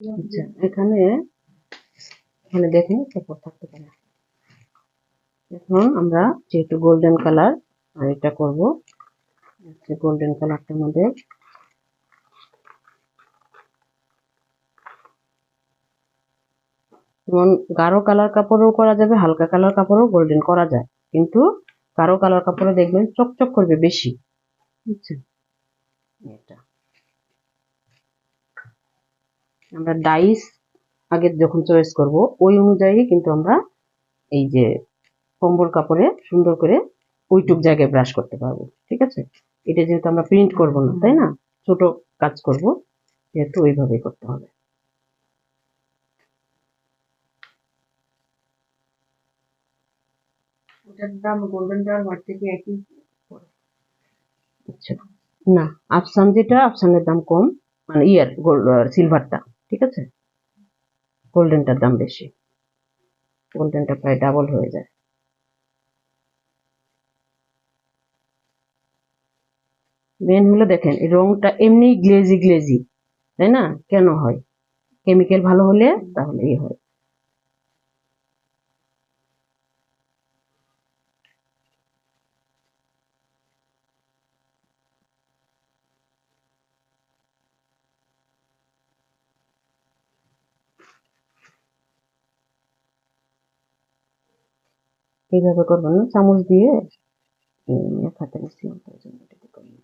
আচ্ছা এখানে এখানে দেখেন কাপড় থাকতে পারে। এখন আমরা যেহেতু গোল্ডেন কালার এটা করব। গোল্ডেন কালারটা আমাদের যেমন গাঢ় কালার কাপড়ও করা যাবে, হালকা কালার কাপড়ও গোল্ডেন করা যায়। কিন্তু গাঢ় কালার কাপড়ে দেখবেন চকচক করবে বেশি। বুঝছেন এটা। আমরা ডাইস আগে যখন চয়েস করব ওই অনুযায়ী কিন্তু আমরা এই যে কম্বল কাপড়ে সুন্দর করে ওইটুক জায়গায় ব্রাশ করতে পারব ঠিক আছে? এটা যেহেতু আমরা প্রিন্ট করব না তাই না? ছোট কাজ করব যেহেতু ওইভাবেই করতে হবে। ওটার দাম গোল্ডেন থেকে একই আচ্ছা। না আফসান যেটা আফসানের দাম কম মানে ইয়ার গোল্ড সিলভারটা ঠিক আছে? গোল্ডেনটার দাম বেশি। গোল্ডেনটা প্রায় ডাবল হয়ে যায়। মেন হলো দেখেন, এই রংটা এমনি গ্লেজি গ্লেজি তাই না? কেন হয়? কেমিক্যাল ভালো হলে তাহলে এই হয়। এইভাবে করবেন না চামচ দিয়ে উম, এক হাতে নিচ্ছিলাম তাই জন্য এটাকে করলাম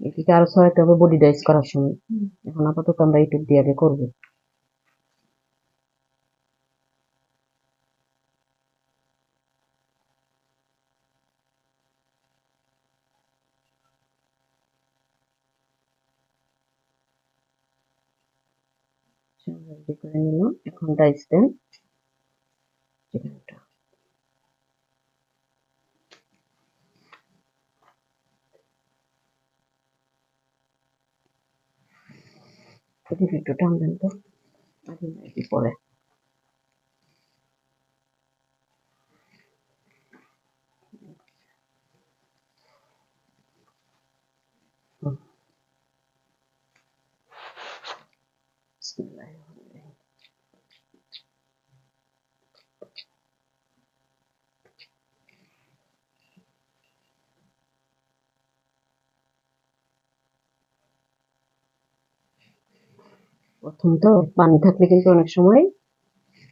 এটিকে আরও ছড়াইতে হবে বডি ডাইস করার সময়। এখন আপাতত আমরা ইউটিউব দিয়ে আগে করব। করে নিলাম এখন ডাইস দেন চিকেনটা এদিকে একটু টানবেন তো আগে না এটি পরে হুম। তো পানি থাকলে কিন্তু অনেক সময়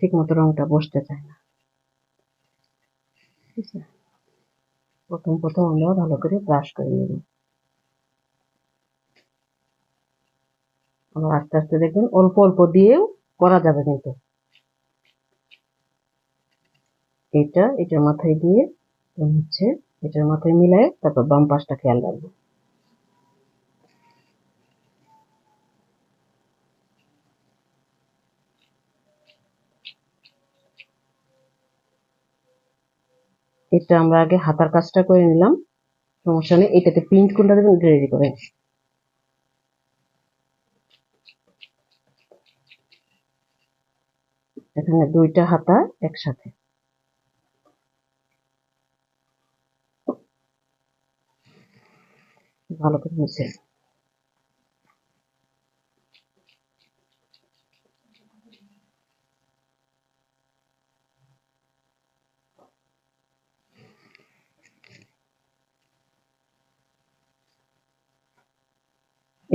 ঠিক মতো রংটা বসতে চায় না। প্রথম প্রথম আমরা ভালো করে ব্রাশ করে নেব। আবার আস্তে আস্তে দেখবেন অল্প অল্প দিয়েও করা যাবে কিন্তু। এটা, এটার মাথায় দিয়ে হচ্ছে এটার মাথায় মিলায় তারপর বাম পাশটা খেয়াল রাখব। এটা আমরা আগে হাতার কাজটা করে নিলাম। সমস্যা নেই, এটাতে প্রিন্ট কোনটা দেবেন ওটা রেডি করেন এখানে দুইটা হাতা একসাথে। ভালো করে মিশে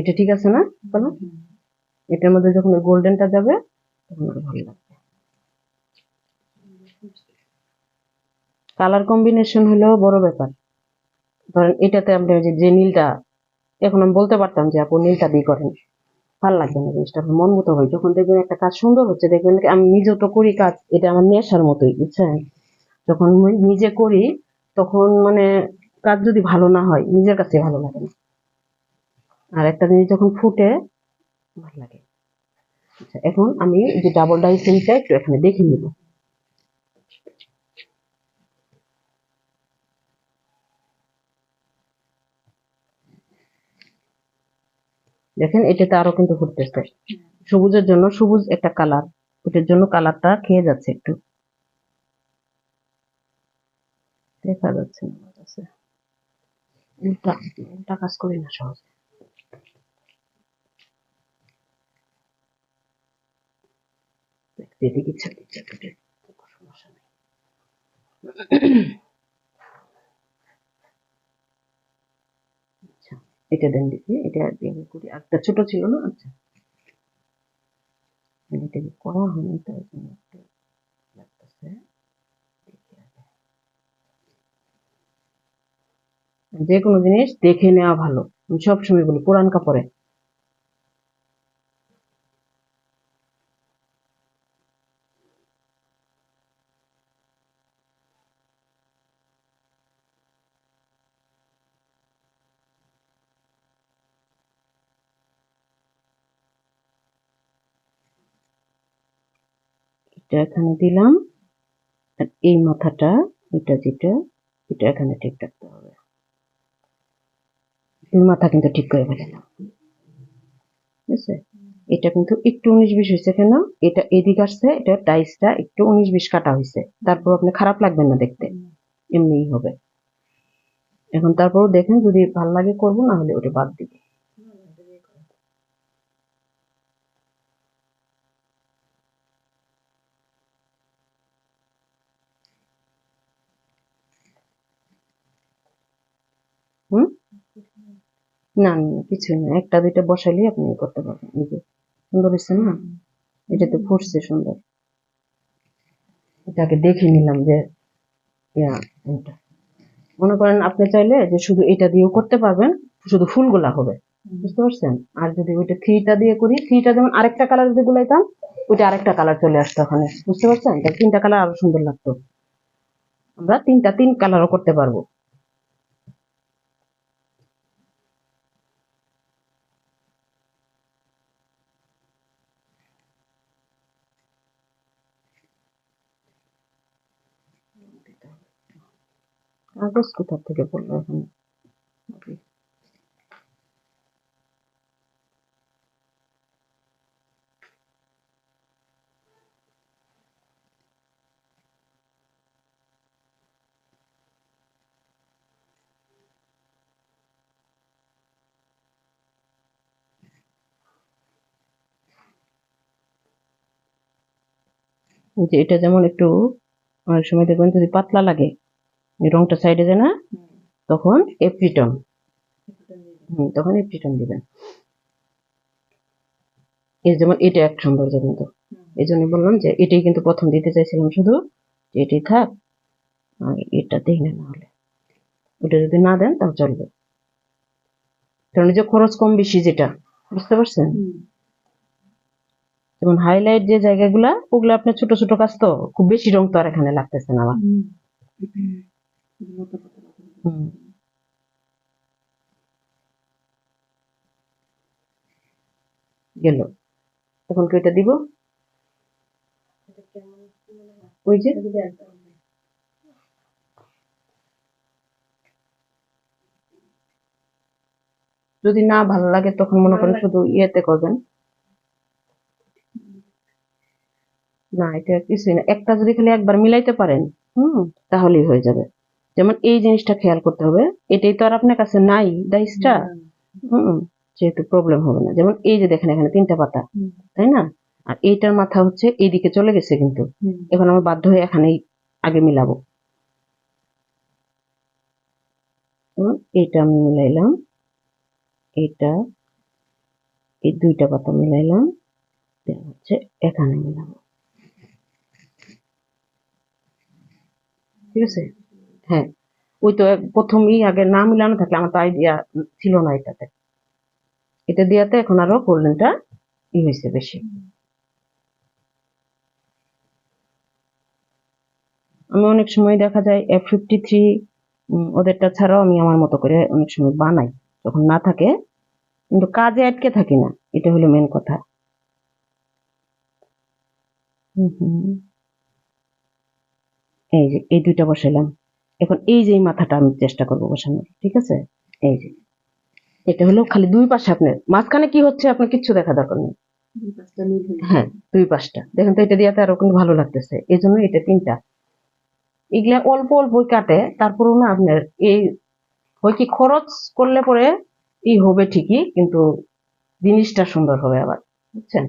এটা ঠিক আছে না? বলো। এটার মধ্যে যখন গোল্ডেনটা যাবে, তখন আরও ভালো লাগবে। কালার কম্বিনেশন হলো বড় ব্যাপার। ধরেন এটাতে আপনি যে যে নীলটা, এখন আমি বলতে পারতাম যে আপু নীলটা দিয়ে করেন। ভালো লাগবে না জিনিসটা মন মতো হয়। যখন দেখবেন একটা কাজ সুন্দর হচ্ছে, দেখবেন আমি নিজেও তো করি কাজ, এটা আমার নেশার মতোই, বুঝছেন? যখন নিজে করি, তখন মানে কাজ যদি ভালো না হয়, নিজের কাছে ভালো লাগে না। আর একটা জিনিস যখন ফুটে, ভালো লাগে। আচ্ছা এখন আমি যে ডাবল ডাইসিংটা একটু এখানে দেখে নিব। দেখেন, এটাতে আরও কিন্তু ফুটতেছে। সবুজের জন্য সবুজ একটা কালার ওটার জন্য কালারটা খেয়ে যাচ্ছে একটু। দেখা যাচ্ছে না কাজ করি না সহজে। এদিকে ছাড়ি চাকরি সমস্যা নেই এটা দেন দেখি, এটা করি। একটা ছোট ছিল না আচ্ছা। এটা করা হয়নি, তাই জন্য যে কোনো জিনিস দেখে নেওয়া ভালো। আমি সবসময় বলি, পুরান কাপড়ে। এটা এখানে দিলাম। আর এই মাথাটা, এটা যেটা, এটা এখানে ঠিক রাখতে হবে। মাথা কিন্তু ঠিক করে ফেলাম ঠিক আছে? এটা কিন্তু একটু উনিশ বিশ হয়েছে কেন? এটা এদিক আসছে, এটা টাইসটা একটু উনিশ বিশ কাটা হয়েছে। তারপর আপনি খারাপ লাগবে না দেখতে। এমনিই হবে। এখন তারপর দেখেন, যদি ভালো লাগে করব, না হলে ওটা বাদ দিব হুম না না কিছুই না। একটা, দুইটা বসাইলেই আপনি করতে পারবেন। এই যে, সুন্দর হয়েছে না? এটাতে ফুটছে সুন্দর। এটাকে দেখে নিলাম যে মনে করেন আপনি চাইলে যে শুধু এটা দিয়েও করতে পারবেন, শুধু ফুলগুলা হবে। বুঝতে পারছেন? আর যদি ওইটা থ্রিটা দিয়ে করি থ্রিটা যেমন আরেকটা কালার যদি গুলাইতাম, ওইটা আরেকটা কালার চলে আসতো ওখানে। বুঝতে পারছেন? তিনটা কালার আরও সুন্দর লাগতো। আমরা তিনটা, তিন কালারও করতে পারব। কাগজ কোথা থেকে পড়ল এখন। যে এটা যেমন একটু অনেক সময় দেখবেন যদি পাতলা লাগে রংটা সাইডে যায় না তখন এপ্রিটন হুম তখন এপ্রিটন দিবেন। এই যেমন এটা এক সৌন্দর্য কিন্তু। এই জন্য বললাম যে এটাই কিন্তু প্রথম দিতে চাইছিলাম শুধু এটাই থাক আর এটা দেই না নাহলে। ওটা যদি না দেন তাও চলবে। কারণ যে খরচ কম বেশি যেটা বুঝতে পারছেন? যেমন হাইলাইট যে জায়গাগুলা ওগুলো আপনার ছোট ছোট কাজ তো খুব বেশি রং তো আর এখানে লাগতেছে না। আমার। গেল তখন কি এটা দিব ওই যে যদি না ভালো লাগে, তখন মনে করেন শুধু ইয়েতে করবেন। না, এটা কিছুই না। একটা যদি খালি একবার মিলাইতে পারেন, হুম, তাহলেই হয়ে যাবে। যেমন এই জিনিসটা খেয়াল করতে হবে। এটাই তো আর আপনার কাছে নাই ডাইসটা হুম। যেহেতু প্রবলেম হবে না। যেমন এই যে দেখেন এখানে তিনটা পাতা তাই না? আর এইটার মাথা হচ্ছে এইদিকে চলে গেছে কিন্তু। এখন আমার বাধ্য হয়ে এখানেই আগে মিলাবো। এটা আমি মিলাইলাম। এটা এই দুইটা পাতা মিলাইলাম। হচ্ছে এখানে মিলাবো। ঠিক আছে? হ্যাঁ। ওই তো প্রথমেই আগে না মিলানো থাকলে আমার তো আইডিয়া ছিল না এটাতে। এটা দিয়াতে এখন আরও গোল্ডেনটা ই হয়েছে বেশি। আমি অনেক সময় দেখা যায় এফ ফিফটি থ্রি ওদেরটা ছাড়াও আমি আমার মতো করে অনেক সময় বানাই। যখন না থাকে, কিন্তু কাজে আটকে থাকি না। এটা হলো মেন কথা। এই যে, এই দুইটা বসাইলাম। এখন এই যে মাথাটা আমি চেষ্টা করব বসানোর ঠিক আছে? এই যে। এটা হলো খালি দুই পাশে আপনার। মাঝখানে কি হচ্ছে আপনার কিচ্ছু দেখা দরকার নেই। হ্যাঁ দুই পাশটা। দেখেন তো এটা দিয়াতে আরও কিন্তু ভালো লাগতেছে। এই জন্য এটা তিনটা। এগুলা অল্প অল্পই কাটে তারপরেও না আপনার এই হয় কি খরচ করলে পরে ই হবে ঠিকই কিন্তু জিনিসটা সুন্দর হবে আবার বুঝছেন?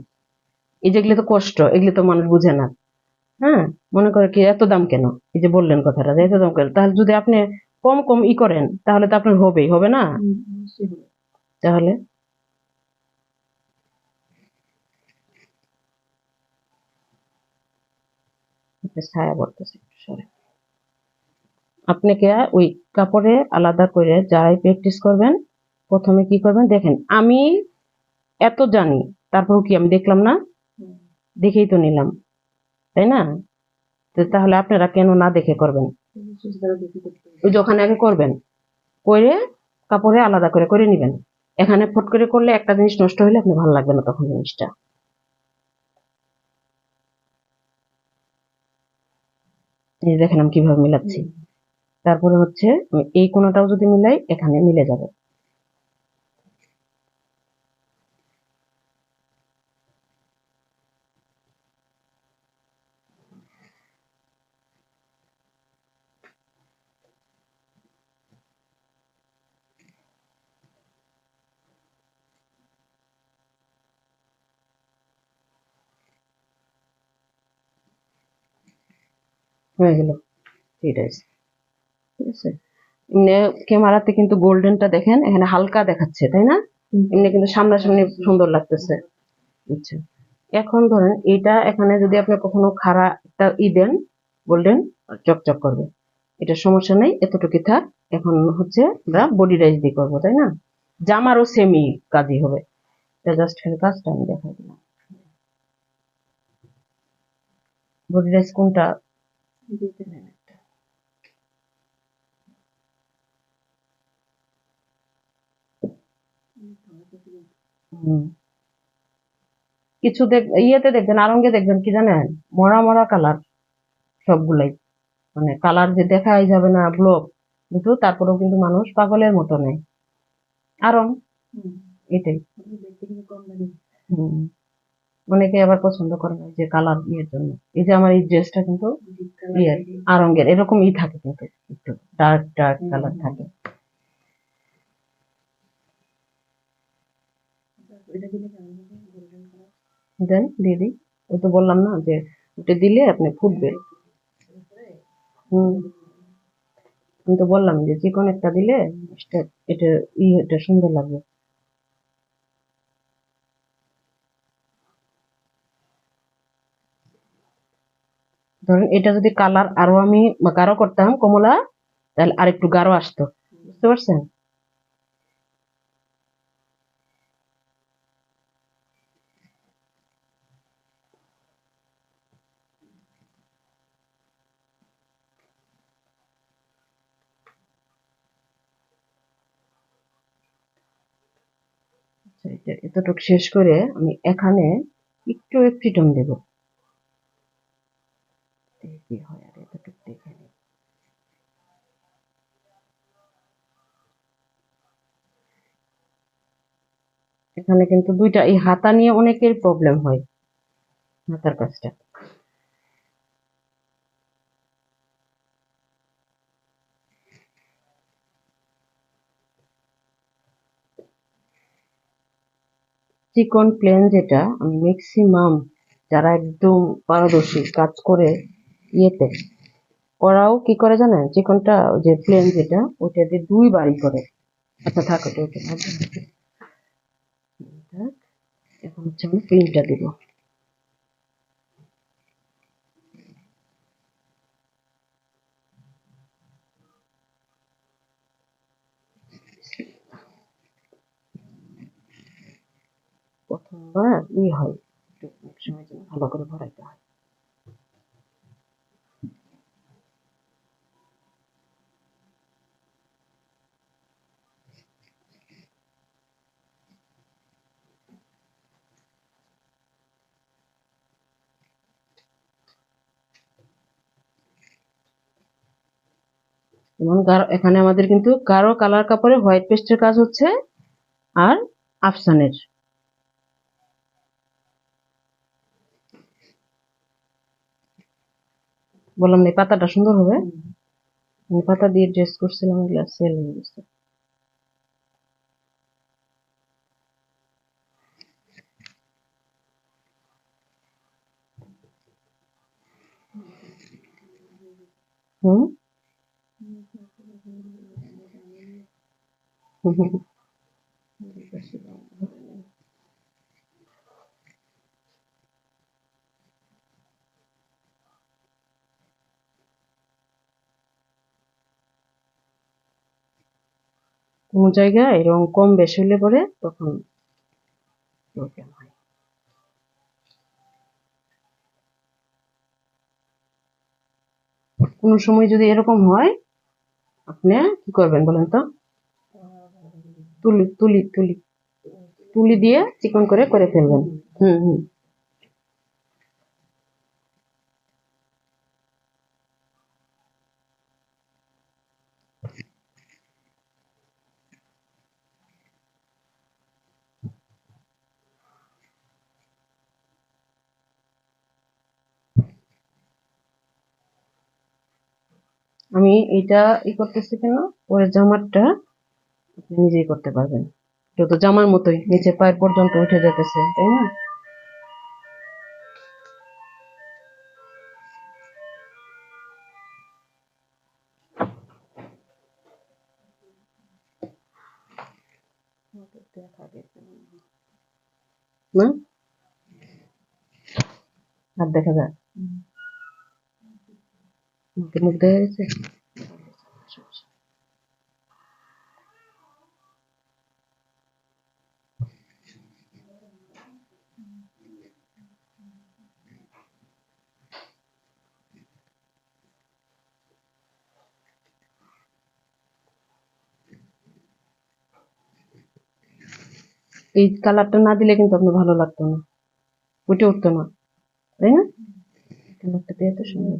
এই যেগুলো তো কষ্ট এগুলো তো মানুষ বুঝে না। হ্যাঁ? মনে করে কি এত দাম কেন? এই যে বললেন কথাটা যে এত দাম কেন? তাহলে যদি আপনি কম কম ই করেন তাহলে তো আপনার হবেই হবে না। তাহলে? একটু ছায়া পড়তেছে একটু সরে আপনাকে ওই কাপড়ে আলাদা করে যারাই প্র্যাকটিস করবেন প্রথমে কি করবেন? দেখেন আমি এত জানি তারপরেও কি আমি দেখলাম না? দেখেই তো নিলাম। তাই না? তো তাহলে আপনারা কেন না দেখে করবেন। ওই যে ওখানে আগে করবেন। করে কাপড়ে আলাদা করে করে নিবেন। এখানে ফট করে করলে একটা জিনিস নষ্ট হলে আপনি ভালো লাগবে না তখন জিনিসটা। এই দেখেন আমি কীভাবে মিলাচ্ছি। তারপরে হচ্ছে, এই কোণাটাও যদি মিলাই, এখানে মিলে যাবে। হয়ে গেল আছে। ঠিক আছে? এমনি ক্যামেরাতে কিন্তু গোল্ডেনটা দেখেন এখানে হালকা দেখাচ্ছে তাই না? এমনি কিন্তু সামনাসামনি সুন্দর লাগতেছে। আচ্ছা। এখন ধরেন এটা এখানে যদি আপনি কখনো খাড়া একটা ই দেন গোল্ডেন চকচক করবে এটা সমস্যা নেই এতটুকু থাক। এখন হচ্ছে আমরা বডি রাইস দিয়ে করব তাই না? জামারও সেমই কাজই হবে। এটা জাস্ট খালি কাজটা আমি দেখাই দিলাম। বডি রাইস কোনটা দিতে একটা। কিছু দেখ ইয়েতে দেখবেন আরঙ্গে দেখবেন কি জানেন মরা মরা কালার সবগুলাই মানে কালার যে দেখাই যাবে না ব্লক কিন্তু তারপরেও কিন্তু মানুষ পাগলের মতো নেয় আরং এটাই অনেকে আবার পছন্দ করে না যে কালার ইয়ের জন্য এই যে আমার এই ড্রেসটা কিন্তু ইয়ে লাগে। আরঙ্গের, এরকম ই থাকে কিন্তু, একটু ডার্ক ডার্ক কালার থাকে। দেন, দিয়ে দিই ওই তো বললাম না যে, ওটা দিলে আপনি ফুটবে হুম আমি তো বললাম যে যে কোনো একটা দিলে, এটা এটা ই সুন্দর লাগবে ধরেন এটা যদি কালার আরও আমি গাঢ় করতাম কমলা তাহলে আর একটু গাঢ় আসতো। বুঝতে পারছেন? আচ্ছা, এতটুকু শেষ করে আমি এখানে একটু ফ্রিডম দেব। কি হয় আর এতটুকু দেখে নিই। এখানে কিন্তু দুইটা এই হাতা নিয়ে অনেকের প্রবলেম হয় হাতার কাজটা চিকন প্লেন যেটা আমি ম্যাক্সিমাম যারা একদম পারদর্শী কাজ করে ইয়েতে। ওরাও কি করে জানেন চিকনটা যে প্লেন যেটা, ওইটা দিয়ে দুই বাড়ি করে। আচ্ছা থাক, ওটা ওটা। এখন হচ্ছে আমি প্রিন্টটা দিব। প্রথমবার ই হয়। একটু সময় যেন ভালো করে ভরাইতে হয়। যেমন এখানে আমাদের কিন্তু কারও কালার কাপড়ে হোয়াইট পেস্টের কাজ হচ্ছে আর আফসানের। বললাম এই পাতাটা সুন্দর হবে। পাতা দিয়ে ড্রেস করছিলাম, এগুলো সেল হয়ে গেছে। হুম? কোনো জায়গায় রং কম বেশি হলে পরে তখন কোনো সময় যদি এরকম হয়, আপনি কি করবেন বলেন তো? তুলি তুলি তুলি। তুলি দিয়ে চিকন করে করে ফেলবেন। হুম হুম। আমি এটা ই করতেছি কেন? পরে জামারটা আপনি নিজেই করতে পারবেন। এটা তো জামার মতোই নিচে পায়ের পর্যন্ত উঠে যেতেছে তাই না? না? হাত দেখা যায় মুখে মুখ দেখা গেছে এই কালারটা না দিলে কিন্তু আপনার ভালো লাগতো না। উঠে উঠতো না। তাই না? কালারটা দিয়ে তো সুন্দর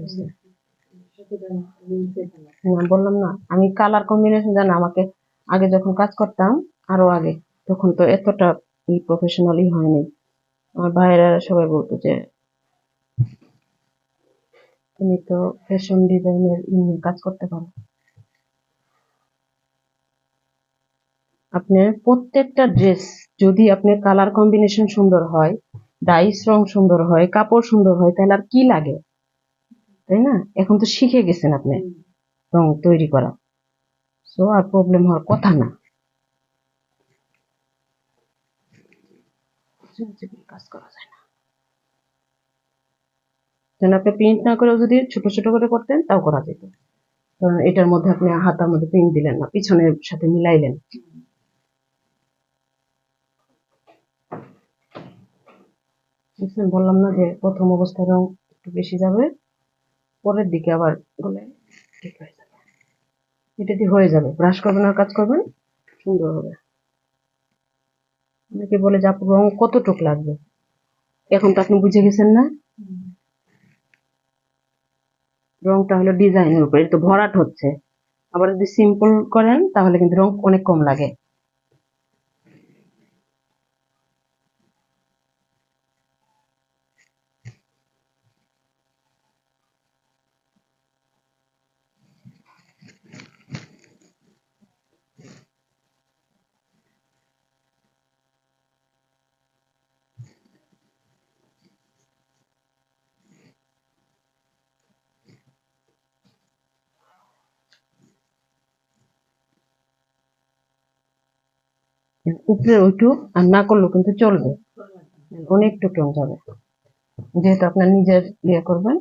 বললাম না, আমি কালার কম্বিনেশন জানা, আমাকে আগে যখন কাজ করতাম, আরও আগে, তখন তো এতটা ই প্রফেশনালি হয়নি। আমার ভাইয়েরা সবাই বলতো যে, তুমি তো ফ্যাশন ডিজাইনের কাজ করতে পারো। আপনার প্রত্যেকটা ড্রেস যদি আপনার কালার কম্বিনেশন সুন্দর হয় ডাইস রং সুন্দর হয়, কাপড় সুন্দর হয়, তাহলে আর কি লাগে? তাই না? এখন তো শিখে গেছেন আপনি রং তৈরি করা। সো আর প্রবলেম হওয়ার কথা না। কাজ করা যায় না। যেন আপনি প্রিন্ট না করেও যদি ছোট ছোট করে করতেন, তাও করা যেত। কারণ এটার মধ্যে আপনি হাতার মধ্যে প্রিন্ট দিলেন না, পিছনের সাথে মিলাইলেন। বললাম না যে প্রথম অবস্থায় রং একটু বেশি যাবে, পরের দিকে আবার গলে ঠিক হয়ে যাবে। এটা দিয়ে হয়ে যাবে। ব্রাশ করবেন আর কাজ করবেন, সুন্দর হবে। অনেকে বলে যে আপু, রং কতটুক লাগবে? এখন তো আপনি বুঝে গেছেন না। রংটা হলো ডিজাইনের উপরে তো ভরাট হচ্ছে। আবার যদি সিম্পল করেন, তাহলে কিন্তু রং অনেক কম লাগে। উপরে ওইটু আর না করলেও কিন্তু চলবে। অনেকটুকু রং যাবে। যেহেতু আপনার নিজের ইয়ে করবেন।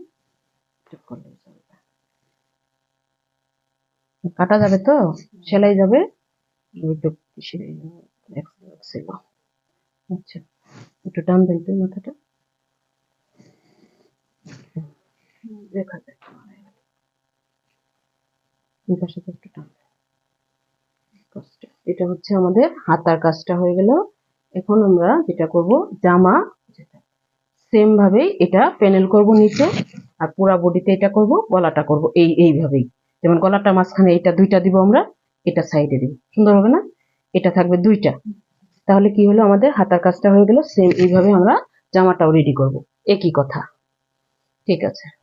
কাটা যাবে তো? সেলাই যাবে? আচ্ছা একটু টানবেন তো মাথাটা। দেখা যায় একটু কাজটা। এটা হচ্ছে আমাদের হাতার কাজটা হয়ে গেল। এখন আমরা যেটা করব, জামা সেম ভাবেই এটা প্যানেল করব নিচে, আর পুরা বডিতে এটা করব, গলাটা করব এই, এইভাবেই। যেমন গলাটা মাঝখানে এটা দুইটা দিব আমরা, এটা সাইডে দিব। সুন্দর হবে না? এটা থাকবে দুইটা। তাহলে কি হলো আমাদের হাতার কাজটা হয়ে গেল সেম এইভাবে আমরা জামাটাও রেডি করব। একই কথা। ঠিক আছে।